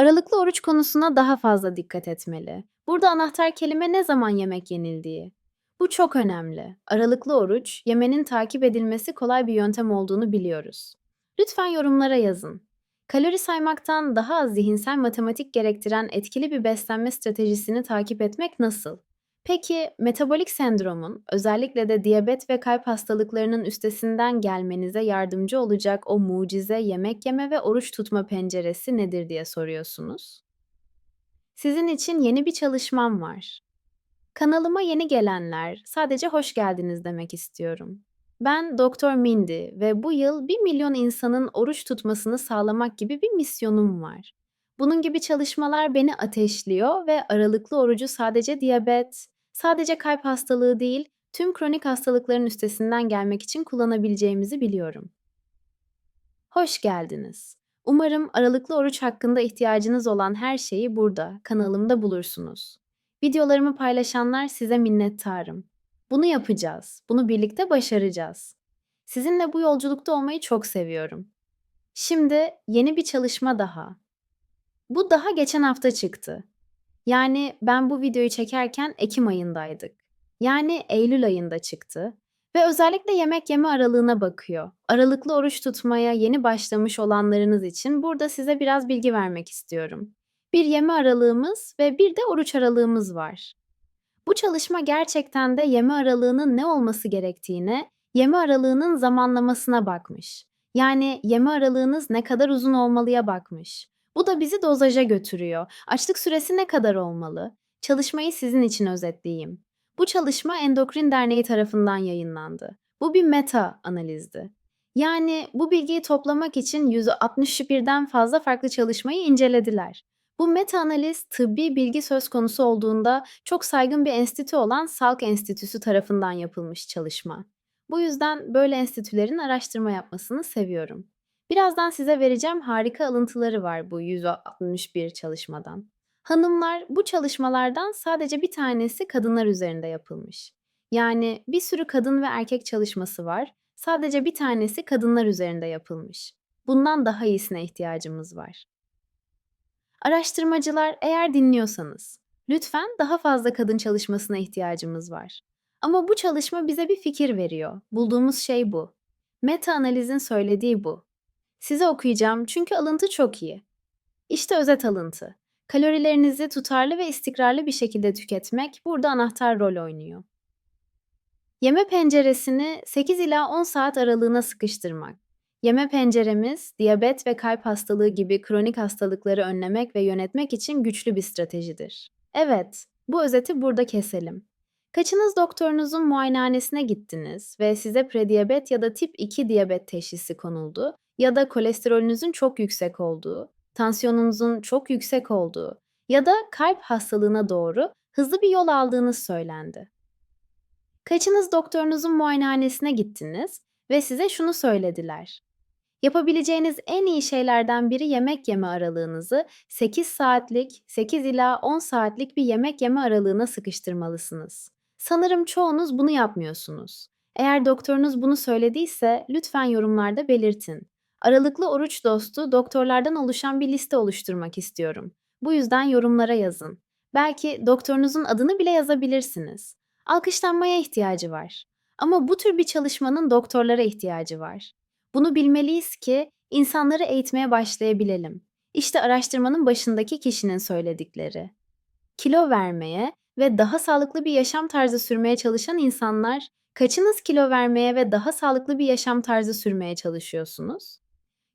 Aralıklı oruç konusuna daha fazla dikkat etmeli. Burada anahtar kelime ne zaman yemek yenildiği. Bu çok önemli. Aralıklı oruç, yemenin takip edilmesi kolay bir yöntem olduğunu biliyoruz. Lütfen yorumlara yazın. Kalori saymaktan daha az zihinsel matematik gerektiren etkili bir beslenme stratejisini takip etmek nasıl? Peki metabolik sendromun, özellikle de diyabet ve kalp hastalıklarının üstesinden gelmenize yardımcı olacak o mucize yemek yeme ve oruç tutma penceresi nedir diye soruyorsunuz. Sizin için yeni bir çalışmam var. Kanalıma yeni gelenler, sadece hoş geldiniz demek istiyorum. Ben Doktor Mindy ve bu yıl bir milyon insanın oruç tutmasını sağlamak gibi bir misyonum var. Bunun gibi çalışmalar beni ateşliyor ve aralıklı orucu sadece diyabet, sadece kalp hastalığı değil, tüm kronik hastalıkların üstesinden gelmek için kullanabileceğimizi biliyorum. Hoş geldiniz. Umarım aralıklı oruç hakkında ihtiyacınız olan her şeyi burada, kanalımda bulursunuz. Videolarımı paylaşanlar size minnettarım. Bunu yapacağız. Bunu birlikte başaracağız. Sizinle bu yolculukta olmayı çok seviyorum. Şimdi yeni bir çalışma daha. Bu daha geçen hafta çıktı. Yani ben bu videoyu çekerken ekim ayındaydık. Yani eylül ayında çıktı ve özellikle yemek yeme aralığına bakıyor. Aralıklı oruç tutmaya yeni başlamış olanlarınız için burada size biraz bilgi vermek istiyorum. Bir yeme aralığımız ve bir de oruç aralığımız var. Bu çalışma gerçekten de yeme aralığının ne olması gerektiğine, yeme aralığının zamanlamasına bakmış. Yani yeme aralığınız ne kadar uzun olmalıya bakmış. Bu da bizi dozaja götürüyor. Açlık süresi ne kadar olmalı? Çalışmayı sizin için özetleyeyim. Bu çalışma Endokrin Derneği tarafından yayınlandı. Bu bir meta analizdi. Yani bu bilgiyi toplamak için 161'den fazla farklı çalışmayı incelediler. Bu meta analiz tıbbi bilgi söz konusu olduğunda çok saygın bir enstitü olan Salk Enstitüsü tarafından yapılmış çalışma. Bu yüzden böyle enstitülerin araştırma yapmasını seviyorum. Birazdan size vereceğim harika alıntıları var bu 161 çalışmadan. Hanımlar bu çalışmalardan sadece bir tanesi kadınlar üzerinde yapılmış. Yani bir sürü kadın ve erkek çalışması var. Sadece bir tanesi kadınlar üzerinde yapılmış. Bundan daha iyisine ihtiyacımız var. Araştırmacılar eğer dinliyorsanız, lütfen daha fazla kadın çalışmasına ihtiyacımız var. Ama bu çalışma bize bir fikir veriyor. Bulduğumuz şey bu. Meta analizin söylediği bu. Size okuyacağım çünkü alıntı çok iyi. İşte özet alıntı. Kalorilerinizi tutarlı ve istikrarlı bir şekilde tüketmek burada anahtar rol oynuyor. Yeme penceresini 8 ila 10 saat aralığına sıkıştırmak. Yeme penceremiz, diyabet ve kalp hastalığı gibi kronik hastalıkları önlemek ve yönetmek için güçlü bir stratejidir. Evet, bu özeti burada keselim. Kaçınız doktorunuzun muayenehanesine gittiniz ve size prediyabet ya da tip 2 diyabet teşhisi konuldu ya da kolesterolünüzün çok yüksek olduğu, tansiyonunuzun çok yüksek olduğu ya da kalp hastalığına doğru hızlı bir yol aldığınız söylendi. Kaçınız doktorunuzun muayenehanesine gittiniz ve size şunu söylediler. Yapabileceğiniz en iyi şeylerden biri yemek yeme aralığınızı 8 saatlik, 8 ila 10 saatlik bir yemek yeme aralığına sıkıştırmalısınız. Sanırım çoğunuz bunu yapmıyorsunuz. Eğer doktorunuz bunu söylediyse lütfen yorumlarda belirtin. Aralıklı oruç dostu doktorlardan oluşan bir liste oluşturmak istiyorum. Bu yüzden yorumlara yazın. Belki doktorunuzun adını bile yazabilirsiniz. Alkışlanmaya ihtiyacı var. Ama bu tür bir çalışmanın doktorlara ihtiyacı var. Bunu bilmeliyiz ki insanları eğitmeye başlayabilelim. İşte araştırmanın başındaki kişinin söyledikleri. Kilo vermeye ve daha sağlıklı bir yaşam tarzı sürmeye çalışan insanlar, kaçınız kilo vermeye ve daha sağlıklı bir yaşam tarzı sürmeye çalışıyorsunuz?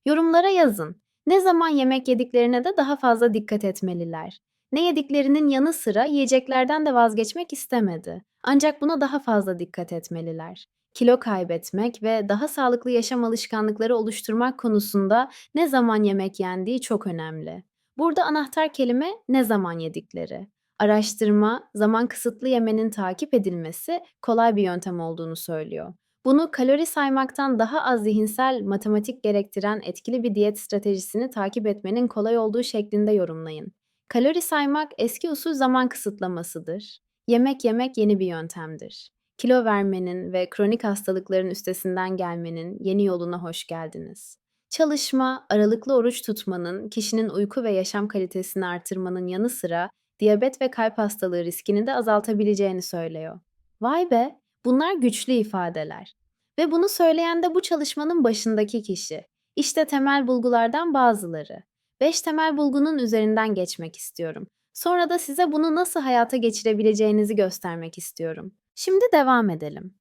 Yorumlara yazın. Ne zaman yemek yediklerine de daha fazla dikkat etmeliler. Ne yediklerinin yanı sıra yiyeceklerden de vazgeçmek istemedi. Ancak buna daha fazla dikkat etmeliler. Kilo kaybetmek ve daha sağlıklı yaşam alışkanlıkları oluşturmak konusunda ne zaman yemek yendiği çok önemli. Burada anahtar kelime ne zaman yedikleri. Araştırma, zaman kısıtlı yemenin takip edilmesi kolay bir yöntem olduğunu söylüyor. Bunu kalori saymaktan daha az zihinsel matematik gerektiren etkili bir diyet stratejisini takip etmenin kolay olduğu şeklinde yorumlayın. Kalori saymak eski usul zaman kısıtlamasıdır. Yemek yemek yeni bir yöntemdir. Kilo vermenin ve kronik hastalıkların üstesinden gelmenin yeni yoluna hoş geldiniz. Çalışma, aralıklı oruç tutmanın kişinin uyku ve yaşam kalitesini artırmanın yanı sıra diyabet ve kalp hastalığı riskini de azaltabileceğini söylüyor. Vay be, bunlar güçlü ifadeler. Ve bunu söyleyen de bu çalışmanın başındaki kişi. İşte temel bulgulardan bazıları. 5 temel bulgunun üzerinden geçmek istiyorum. Sonra da size bunu nasıl hayata geçirebileceğinizi göstermek istiyorum. Şimdi devam edelim.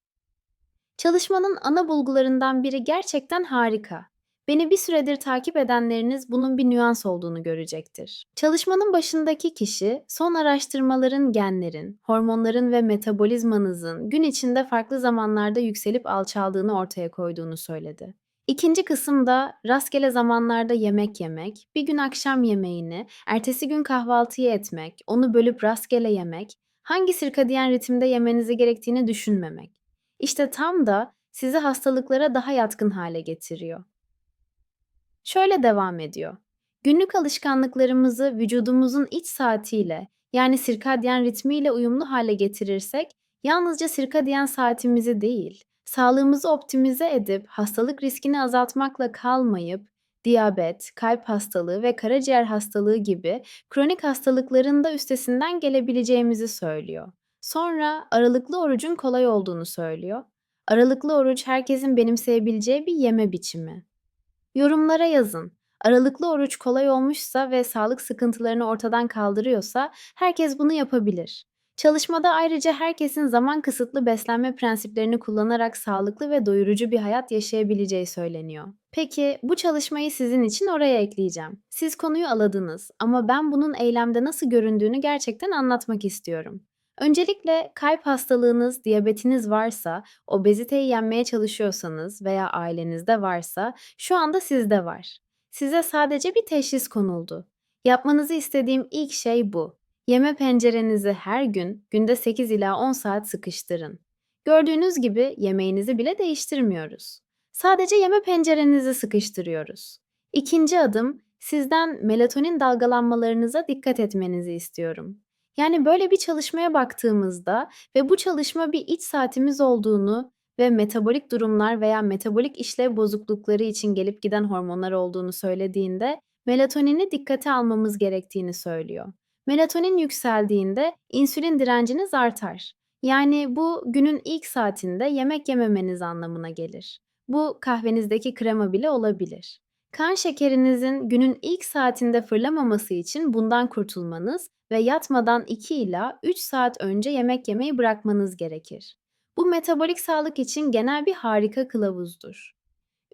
Çalışmanın ana bulgularından biri gerçekten harika. Beni bir süredir takip edenleriniz bunun bir nüans olduğunu görecektir. Çalışmanın başındaki kişi, son araştırmaların genlerin, hormonların ve metabolizmanızın gün içinde farklı zamanlarda yükselip alçaldığını ortaya koyduğunu söyledi. İkinci kısımda rastgele zamanlarda yemek yemek, bir gün akşam yemeğini, ertesi gün kahvaltıyı etmek, onu bölüp rastgele yemek, hangi sirkadiyen ritimde yemenizi gerektiğini düşünmemek. İşte tam da sizi hastalıklara daha yatkın hale getiriyor. Şöyle devam ediyor. Günlük alışkanlıklarımızı vücudumuzun iç saatiyle yani sirkadyen ritmiyle uyumlu hale getirirsek yalnızca sirkadyen saatimizi değil, sağlığımızı optimize edip hastalık riskini azaltmakla kalmayıp diyabet, kalp hastalığı ve karaciğer hastalığı gibi kronik hastalıkların da üstesinden gelebileceğimizi söylüyor. Sonra aralıklı orucun kolay olduğunu söylüyor. Aralıklı oruç herkesin benimseyebileceği bir yeme biçimi. Yorumlara yazın. Aralıklı oruç kolay olmuşsa ve sağlık sıkıntılarını ortadan kaldırıyorsa herkes bunu yapabilir. Çalışmada ayrıca herkesin zaman kısıtlı beslenme prensiplerini kullanarak sağlıklı ve doyurucu bir hayat yaşayabileceği söyleniyor. Peki bu çalışmayı sizin için oraya ekleyeceğim. Siz konuyu aladınız ama ben bunun eylemde nasıl göründüğünü gerçekten anlatmak istiyorum. Öncelikle kalp hastalığınız, diyabetiniz varsa, obeziteyi yenmeye çalışıyorsanız veya ailenizde varsa şu anda sizde var. Size sadece bir teşhis konuldu. Yapmanızı istediğim ilk şey bu. Yeme pencerenizi her gün günde 8 ila 10 saat sıkıştırın. Gördüğünüz gibi yemeğinizi bile değiştirmiyoruz. Sadece yeme pencerenizi sıkıştırıyoruz. İkinci adım sizden melatonin dalgalanmalarınıza dikkat etmenizi istiyorum. Yani böyle bir çalışmaya baktığımızda ve bu çalışma bir iç saatimiz olduğunu ve metabolik durumlar veya metabolik işlev bozuklukları için gelip giden hormonlar olduğunu söylediğinde melatonini dikkate almamız gerektiğini söylüyor. Melatonin yükseldiğinde insülin direnciniz artar. Yani bu günün ilk saatinde yemek yememeniz anlamına gelir. Bu kahvenizdeki krema bile olabilir. Kan şekerinizin günün ilk saatinde fırlamaması için bundan kurtulmanız ve yatmadan 2 ila 3 saat önce yemek yemeyi bırakmanız gerekir. Bu metabolik sağlık için genel bir harika kılavuzdur.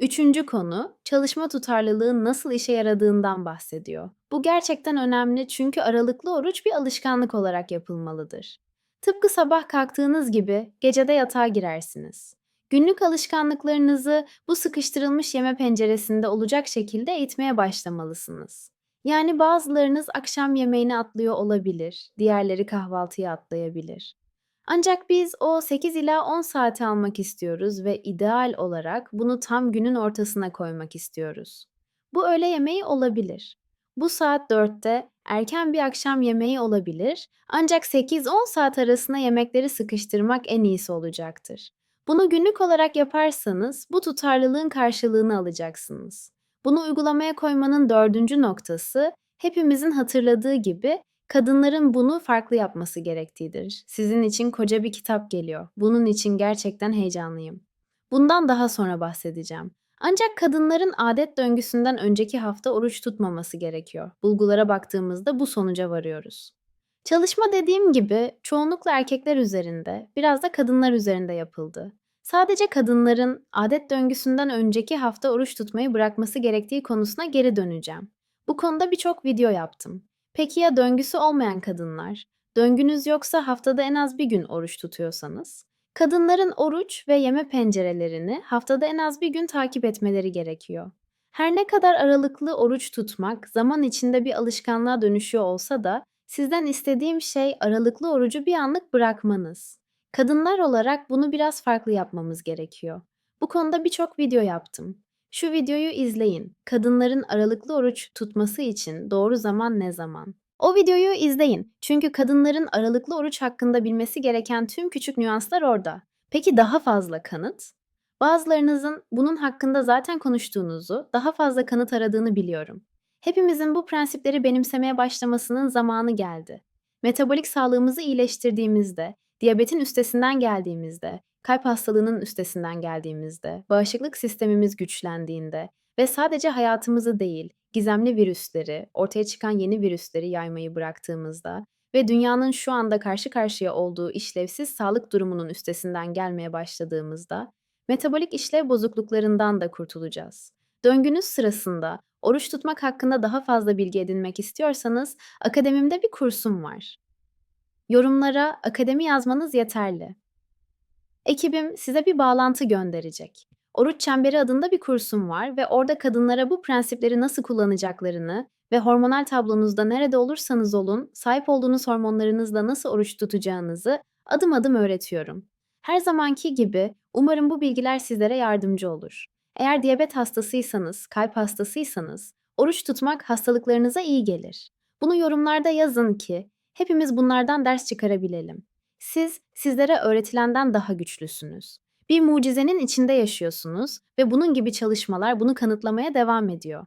Üçüncü konu, çalışma tutarlılığın nasıl işe yaradığından bahsediyor. Bu gerçekten önemli çünkü aralıklı oruç bir alışkanlık olarak yapılmalıdır. Tıpkı sabah kalktığınız gibi gecede yatağa girersiniz. Günlük alışkanlıklarınızı bu sıkıştırılmış yeme penceresinde olacak şekilde eğitmeye başlamalısınız. Yani bazılarınız akşam yemeğini atlıyor olabilir, diğerleri kahvaltıyı atlayabilir. Ancak biz o 8 ila 10 saati almak istiyoruz ve ideal olarak bunu tam günün ortasına koymak istiyoruz. Bu öğle yemeği olabilir. Bu saat 4'te erken bir akşam yemeği olabilir ancak 8-10 saat arasına yemekleri sıkıştırmak en iyisi olacaktır. Bunu günlük olarak yaparsanız bu tutarlılığın karşılığını alacaksınız. Bunu uygulamaya koymanın dördüncü noktası hepimizin hatırladığı gibi kadınların bunu farklı yapması gerektiğidir. Sizin için koca bir kitap geliyor. Bunun için gerçekten heyecanlıyım. Bundan daha sonra bahsedeceğim. Ancak kadınların adet döngüsünden önceki hafta oruç tutmaması gerekiyor. Bulgulara baktığımızda bu sonuca varıyoruz. Çalışma dediğim gibi çoğunlukla erkekler üzerinde, biraz da kadınlar üzerinde yapıldı. Sadece kadınların adet döngüsünden önceki hafta oruç tutmayı bırakması gerektiği konusuna geri döneceğim. Bu konuda birçok video yaptım. Peki ya döngüsü olmayan kadınlar? Döngünüz yoksa haftada en az bir gün oruç tutuyorsanız? Kadınların oruç ve yeme pencerelerini haftada en az bir gün takip etmeleri gerekiyor. Her ne kadar aralıklı oruç tutmak zaman içinde bir alışkanlığa dönüşüyor olsa da sizden istediğim şey aralıklı orucu bir anlık bırakmanız. Kadınlar olarak bunu biraz farklı yapmamız gerekiyor. Bu konuda birçok video yaptım. Şu videoyu izleyin. Kadınların aralıklı oruç tutması için doğru zaman ne zaman? O videoyu izleyin. Çünkü kadınların aralıklı oruç hakkında bilmesi gereken tüm küçük nüanslar orada. Peki daha fazla kanıt? Bazılarınızın bunun hakkında zaten konuştuğunuzu, daha fazla kanıt aradığını biliyorum. Hepimizin bu prensipleri benimsemeye başlamasının zamanı geldi. Metabolik sağlığımızı iyileştirdiğimizde, diyabetin üstesinden geldiğimizde, kalp hastalığının üstesinden geldiğimizde, bağışıklık sistemimiz güçlendiğinde ve sadece hayatımızı değil, gizemli virüsleri, ortaya çıkan yeni virüsleri yaymayı bıraktığımızda ve dünyanın şu anda karşı karşıya olduğu işlevsiz sağlık durumunun üstesinden gelmeye başladığımızda, metabolik işlev bozukluklarından da kurtulacağız. Döngünüz sırasında oruç tutmak hakkında daha fazla bilgi edinmek istiyorsanız akademimde bir kursum var. Yorumlara akademi yazmanız yeterli. Ekibim size bir bağlantı gönderecek. Oruç Çemberi adında bir kursum var ve orada kadınlara bu prensipleri nasıl kullanacaklarını ve hormonal tablonuzda nerede olursanız olun, sahip olduğunuz hormonlarınızla nasıl oruç tutacağınızı adım adım öğretiyorum. Her zamanki gibi umarım bu bilgiler sizlere yardımcı olur. Eğer diyabet hastasıysanız, kalp hastasıysanız, oruç tutmak hastalıklarınıza iyi gelir. Bunu yorumlarda yazın ki hepimiz bunlardan ders çıkarabilelim. Siz sizlere öğretilenden daha güçlüsünüz. Bir mucizenin içinde yaşıyorsunuz ve bunun gibi çalışmalar bunu kanıtlamaya devam ediyor.